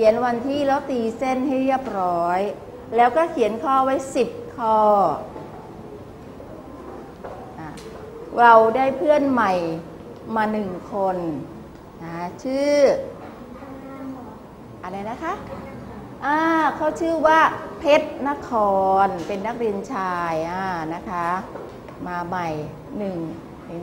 ขียนวันที่แล้วตีเส้นให้เรียบร้อย แล้วก็เขียนข้อไว้ 10 ข้ออเราได้เพื่อนใหม่มาหนึ่งคนนะชื่อ อะไรนะคะอ่าเขาชื่อว่าเพชรนครเป็นนักเรียนชายอ่านะคะ มาใหม่หนึ่ง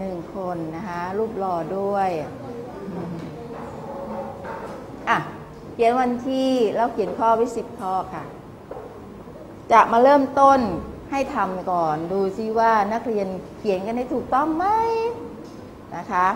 หนึ่งคนนะคะ รูปหล่อด้วย เขียนวันที่แล้วเขียนข้อไว้สิบข้อค่ะ จะมาเริ่มต้นให้ทำก่อน ดูซิว่านักเรียนเขียนกันได้ถูกต้องไหมนะคะ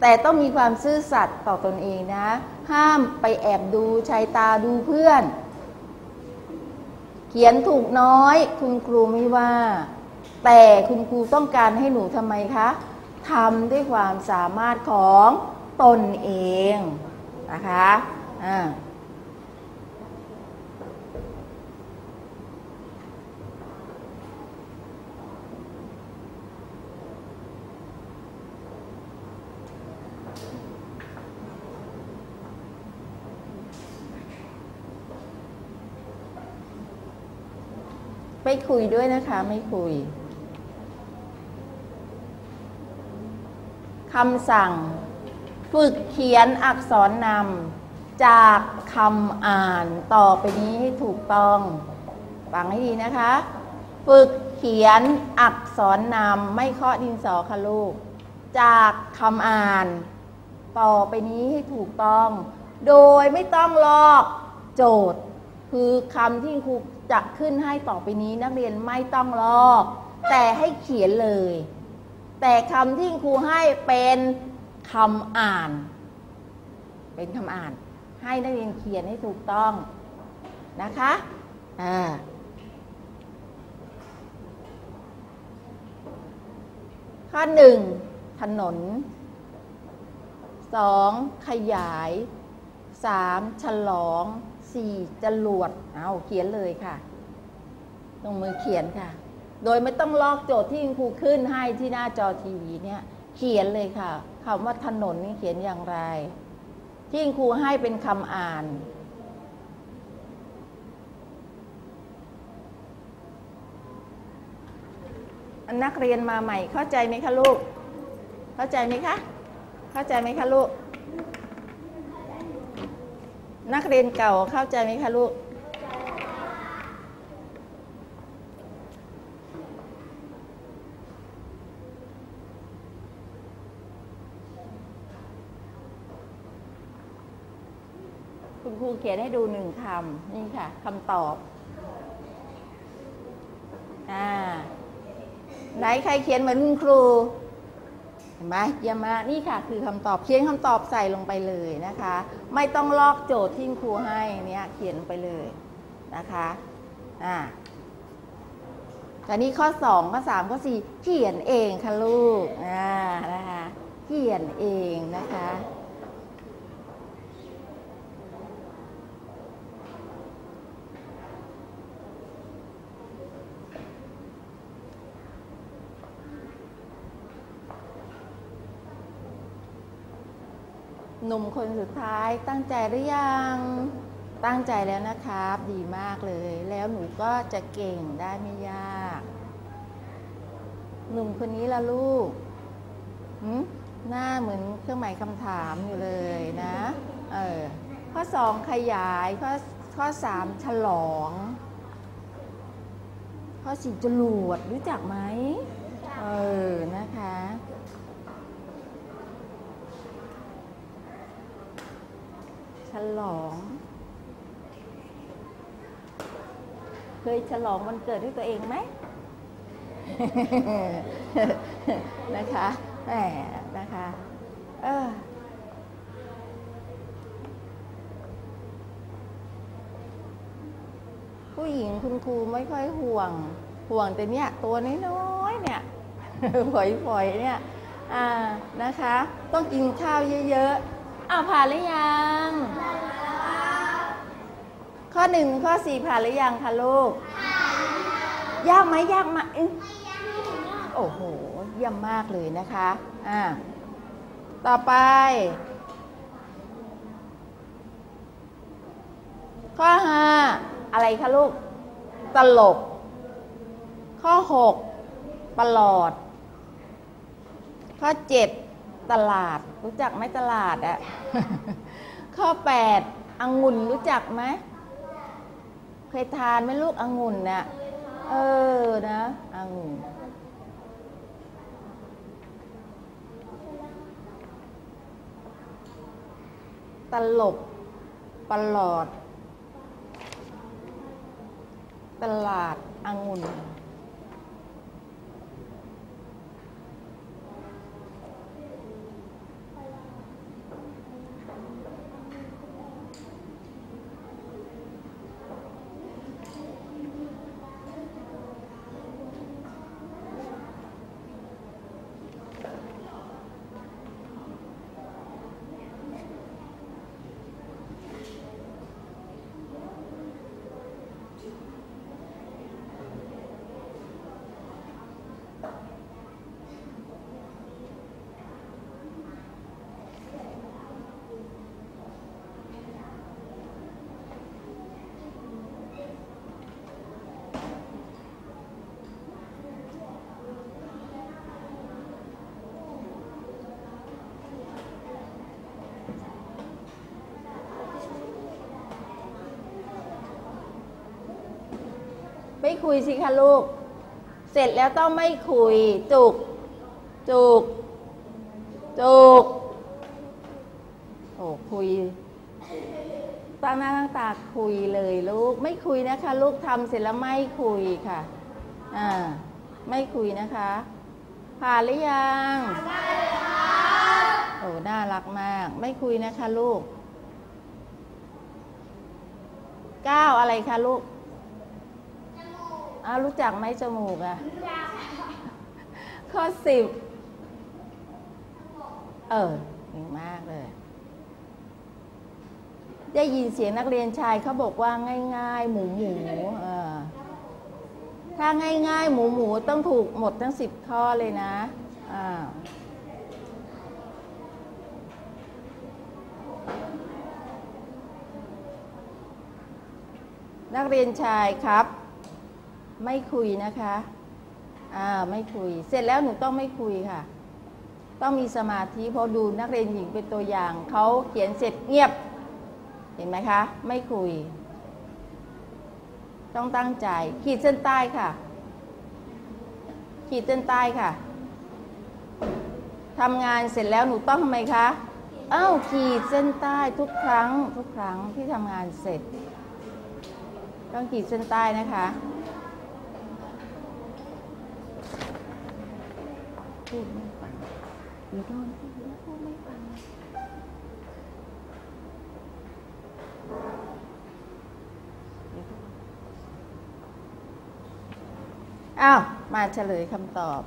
แต่ต้องมีความซื่อสัตย์ต่อตอนเองนะ ห้ามไปแอบดูใช้ตาดูเพื่อน เขียนถูกน้อย คุณครูไม่ว่า แต่คุณครูต้องการให้หนูทำไมคะทำด้วยความสามารถของตนเองนะคะ อ่าไม่คุยด้วยนะคะไม่คุยคำสั่ง ฝึกเขียนอักษรนำ จากคำอ่านต่อไปนี้ให้ถูกต้องฟังให้ดีนะคะ ฝึกเขียนอักษรนำไม่เคาะดินสอค่ะลูก จากคำอ่านต่อไปนี้ให้ถูกต้อง โดยไม่ต้องลอกโจทย์ คือคำที่ครูจะขึ้นให้ต่อไปนี้นักเรียนไม่ต้องลอก แต่ให้เขียนเลย แต่คำที่ครูให้เป็นคำอ่าน เป็นคำอ่าน ให้นักเรียนเขียนให้ถูกต้องนะคะอ่าข้อหนึ่งถนนสองขยายสามฉลองสี่จรวดเอาเขียนเลยค่ะลงมือเขียนค่ะ โดยไม่ต้องลอกโจทย์ที่ครูขึ้นให้ที่หน้าจอทีวีเนี่ย เขียนเลยค่ะคำว่าถนนนี่เขียนอย่างไร ที่คุณครูให้เป็นคำอ่าน นักเรียนมาใหม่เข้าใจไหมคะลูก เข้าใจไหมคะ เข้าใจไหมคะลูก นักเรียนเก่าเข้าใจไหมคะลูก เขียนให้ดูหนึ่งคำนี่ค่ะคำตอบอ่าไหนใครเขียนเหมือนคุณครูเห็นไหมเยี่ยมมากนี่ค่ะคือคำตอบเขียนคำตอบใส่ลงไปเลยนะคะ ไม่ต้องลอกโจทย์ที่ครูให้เนี่ยเขียนลงไปเลยนะคะอ่าแต่นี้ข้อ 2 ข้อ 3 ข้อ 4 เขียนเองค่ะลูกอ่านะคะเขียนเองนะคะ หนุ่มคนสุดท้ายตั้งใจหรือยัง ตั้งใจแล้วนะครับ ดีมากเลย แล้วหนูก็จะเก่งได้ไม่ยาก หนุ่มคนนี้ละลูกหืมหน้าเหมือนเครื่องหมายคำถามอยู่เลยนะ เออ ข้อสองขยาย ข้อข้อสามฉลอง ข้อสี่จรวดรู้จักไหม เออ นะคะ ลอง เคยฉลองวันเกิดให้ตัวเองไหมนะคะแหมนะคะเออผู้หญิงคุณครูไม่ค่อยห่วง ห่วงแต่เนี่ยตัวน้อยๆเนี่ยฝอยๆเนี่ย อ่านะคะ ต้องกินข้าวเยอะๆ อ้าวผ่านหรือยัง ข้อหนึ่งข้อสี่ผ่านหรือยังคะลูก ยากไหมยากไหมโอ้โหเยี่ยมมากเลยนะคะอ่าต่อไป ข้อห้าอะไรคะลูก ตลกข้อหกตลอด ข้อเจ็ด ตลาด รู้จักไหมตลาดอะข้อแปดองุ่นรู้จักไหมเคยทานไหมลูกองุ่นน่ะเออนะองุ่นตลบปลอด ตลาดองุ่น คุยสิคะลูก เสร็จแล้วต้องไม่คุย จุก จุก จุก โอ้คุยตั้งหน้าตั้งตาคุยเลยลูก ไม่คุยนะคะ ลูกทำเสร็จแล้วไม่คุยค่ะ อ่า ไม่คุยนะคะ ผ่านหรือยังโอ้น่ารักมาก ไม่คุยนะคะ ลูกเก้าอะไรคะลูก อ้าวรู้จักไหมจมูกอะข้อสิบเออเก่งมากเลย ได้ยินเสียงนักเรียนชายเขาบอกว่าง่าย ๆ หมูหมูเออถ้าง่ายๆ หมูหมูต้องถูกหมดทั้งสิบข้อเลยนะอ่านักเรียนชายครับ ไม่คุยนะคะอ่าไม่คุย เสร็จแล้วหนูต้องไม่คุยค่ะ ต้องมีสมาธิเพราะดูนักเรียนหญิงเป็นตัวอย่างเขาเขียนเสร็จเงียบ เห็นไหมคะ ไม่คุย ต้องตั้งใจ ขีดเส้นใต้ค่ะ ขีดเส้นใต้ค่ะทำงานเสร็จแล้วหนูต้องทำไมคะอ้าวขีดเส้นใต้ทุกครั้ง ทุกครั้งที่ทำงานเสร็จ ต้องขีดเส้นใต้นะคะ พูดไม่ฟังเดี๋ยวโดนพูดแล้วพูดไม่ฟังอ้าว มาเฉลยคำตอบ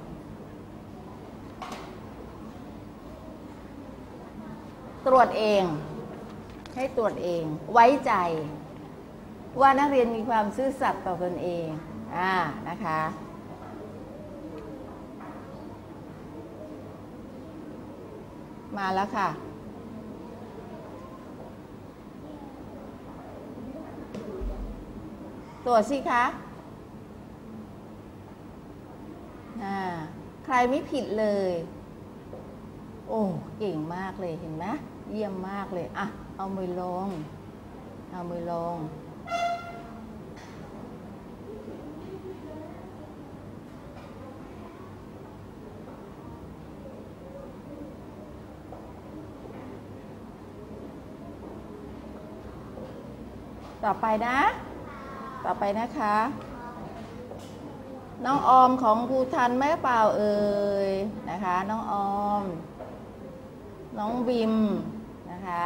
ตรวจเอง ให้ตรวจเอง ไว้ใจ ว่านักเรียนมีความซื่อสัตย์ต่อตนเอง อ่า นะคะ มาแล้วค่ะ ตรวจสิคะใครไม่ผิดเลย โอ้เก่งมากเลยเห็นไหมเยี่ยมมากเลย อะ เอามือลง เอามือลง ต่อไปนะ ต่อไปนะคะ น้องออมของครูทันแม่เปล่าเอ่ยนะคะ น้องออม น้องบิมนะคะ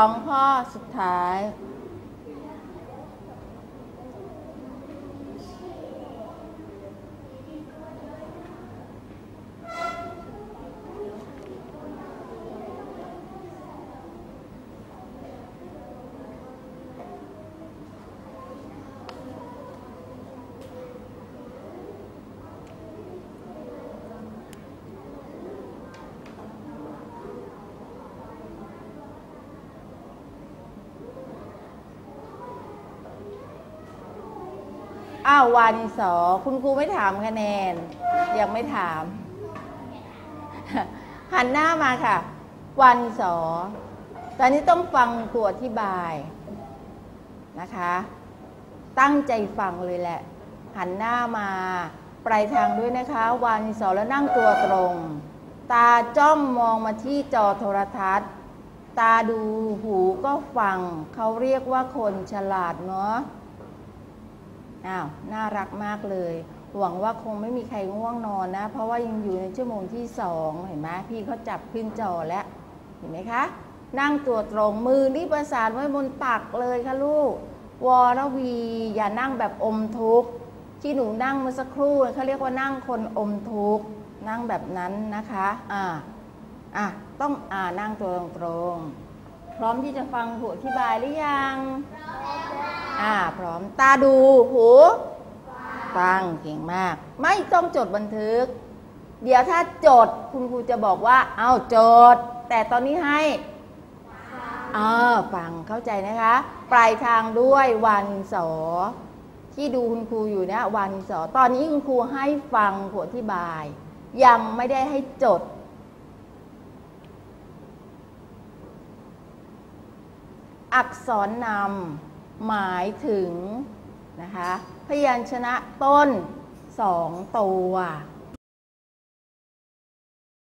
สองข้อสุดท้าย อ้าววันสอคุณครูไม่ถามคะแนน ยังไม่ถาม หันหน้ามาค่ะ วันสอตอนนี้ต้องฟังตัวอธิบายนะคะ ตั้งใจฟังเลยแหละ หันหน้ามาปลายทางด้วยนะคะ วันสอแล้วนั่งตัวตรง ตาจ้องมองมาที่จอโทรทัศน์ ตาดูหูก็ฟัง เขาเรียกว่าคนฉลาดเนาะ อ้าว น่ารักมากเลย หวังว่าคงไม่มีใครง่วงนอนนะ เพราะว่ายังอยู่ในชั่วโมงที่สองเห็นไหมพี่เขาจับขึ้นจอแล้ว เห็นไหมคะ นั่งตัวตรงมือนี่ประสานไว้บนตักเลยค่ะลูก วรวี อย่านั่งแบบอมทุกข์ที่หนูนั่งเมื่อสักครู่เขาเรียกว่านั่งคนอมทุกข์นั่งแบบนั้นนะคะ อ่า อะ ต้องอ่านั่งตัวตรงๆ พร้อมที่จะฟังผู้อธิบายหรือยัง อ่า พร้อม ตาดู หูฟังเก่งมาก ไม่ต้องจดบันทึก เดี๋ยวถ้าจดคุณครูจะบอกว่า เอาจด แต่ตอนนี้ให้เออฟังเข้าใจนะคะ ปลายทางด้วยวันสอ ที่ดูคุณครูอยู่เนี่ยวันสอ ตอนนี้คุณครูให้ฟังผอธิบาย ยังไม่ได้ให้จดอักษรนำ หมายถึงนะคะพยัญชนะต้นสองตัว